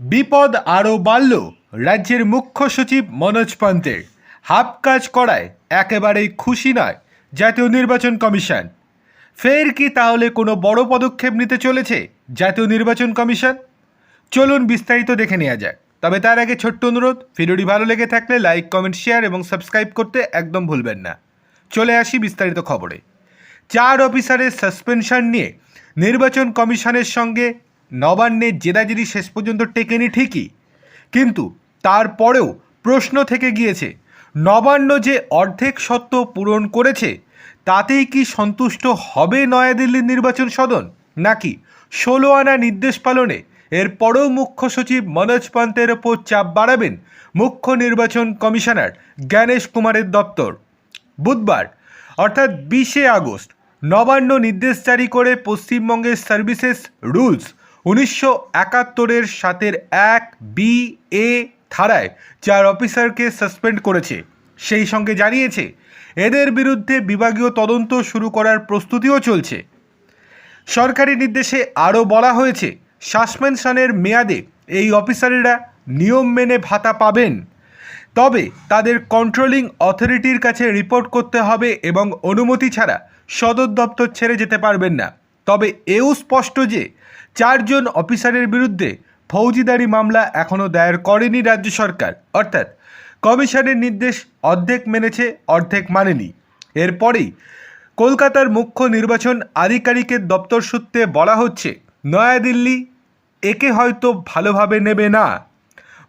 বিপদ আরও বাড়ল রাজ্যের মুখ্য সচিব মনোজ পন্তের হাফ কাজ করায় একেবারেই খুশি নয় জাতীয় নির্বাচন কমিশন। ফের কি তাহলে কোনো বড় পদক্ষেপ নিতে চলেছে জাতীয় নির্বাচন কমিশন? চলুন বিস্তারিত দেখে নেওয়া যাক। তবে তার আগে ছোট্ট অনুরোধ, ভিডিওটি ভালো লেগে থাকলে লাইক, কমেন্ট, শেয়ার এবং সাবস্ক্রাইব করতে একদম ভুলবেন না। চলে আসি বিস্তারিত খবরে। চার অফিসারের সাসপেনশন নিয়ে নির্বাচন কমিশনের সঙ্গে নবান্নের জেদাজেদি শেষ পর্যন্ত টেকেনি ঠিকই। কিন্তু তারপরেও প্রশ্ন থেকে গিয়েছে, নবান্ন যে অর্ধেক সত্ত্ব পূরণ করেছে, তাতেই কি সন্তুষ্ট হবে নয়াদিল্লির নির্বাচন সদন? নাকি ষোলো আনা নির্দেশ পালনে এরপরেও মুখ্য সচিব মনোজ পান্তের ওপর চাপ বাড়াবেন মুখ্য নির্বাচন কমিশনার জ্ঞানেশ কুমারের দপ্তর? বুধবার, অর্থাৎ বিশে আগস্ট, নবান্ন নির্দেশ জারি করে পশ্চিমবঙ্গের সার্ভিসেস রুলস উনিশশো একাত্তরের সাতের এক বি এ ধারায় চার অফিসারকে সাসপেন্ড করেছে। সেই সঙ্গে জানিয়েছে, এদের বিরুদ্ধে বিভাগীয় তদন্ত শুরু করার প্রস্তুতিও চলছে। সরকারি নির্দেশে আরও বলা হয়েছে, সাসপেনশনের মেয়াদে এই অফিসারেরা নিয়ম মেনে ভাতা পাবেন। তবে তাদের কন্ট্রোলিং অথরিটির কাছে রিপোর্ট করতে হবে এবং অনুমতি ছাড়া সদর দপ্তর ছেড়ে যেতে পারবেন না। তবে এও স্পষ্ট যে চারজন অফিসারের বিরুদ্ধে ফৌজিদারি মামলা এখনও দায়ের করেনি রাজ্য সরকার। অর্থাৎ কমিশনের নির্দেশ অর্ধেক মেনেছে, অর্ধেক মানেনি। এরপরেই কলকাতার মুখ্য নির্বাচন আধিকারিকের দপ্তর সূত্রে বলা হচ্ছে, নয়াদিল্লি একে হয়তো ভালোভাবে নেবে না।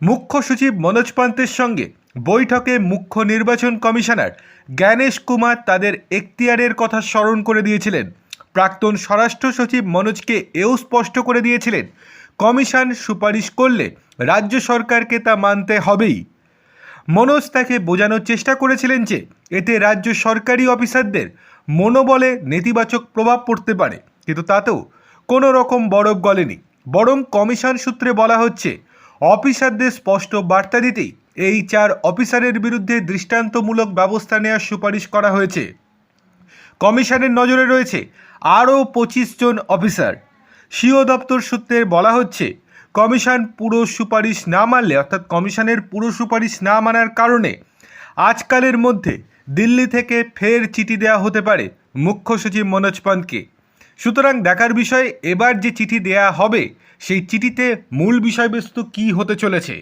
মুখ্য সচিব মনোজ পান্তের সঙ্গে বৈঠকে মুখ্য নির্বাচন কমিশনার জ্ঞানেশ কুমার তাদের এখতিয়ারের কথা স্মরণ করে দিয়েছিলেন। প্রাক্তন স্বরাষ্ট্র সচিব মনোজকে এও স্পষ্ট করে দিয়েছিলেন, কমিশন সুপারিশ করলে রাজ্য সরকারকে তা মানতে হবেই। মনোজ তাকে বোঝানোর চেষ্টা করেছিলেন যে এতে রাজ্য সরকারি অফিসারদের মনোবলে নেতিবাচক প্রভাব পড়তে পারে, কিন্তু তাতেও কোনো রকম বরফ গলেনি। বরং কমিশন সূত্রে বলা হচ্ছে, অফিসারদের স্পষ্ট বার্তা দিতেই এই চার অফিসারের বিরুদ্ধে দৃষ্টান্তমূলক ব্যবস্থা নেওয়ার সুপারিশ করা হয়েছে। কমিশনের নজরে রয়েছে আরও পঁচিশ জন অফিসার। সিও দপ্তর সূত্রে বলা হচ্ছে, কমিশন পুরো সুপারিশ না মানলে, অর্থাৎ কমিশনের পুরো সুপারিশ না মানার কারণে আজকালের মধ্যে দিল্লি থেকে ফের চিঠি দেওয়া হতে পারে মুখ্য সচিব মনোজ পান্তকে। সুতরাং দেখার বিষয়, এবার যে চিঠি দেয়া হবে, সেই চিঠিতে মূল বিষয়বস্তু কী হতে চলেছে?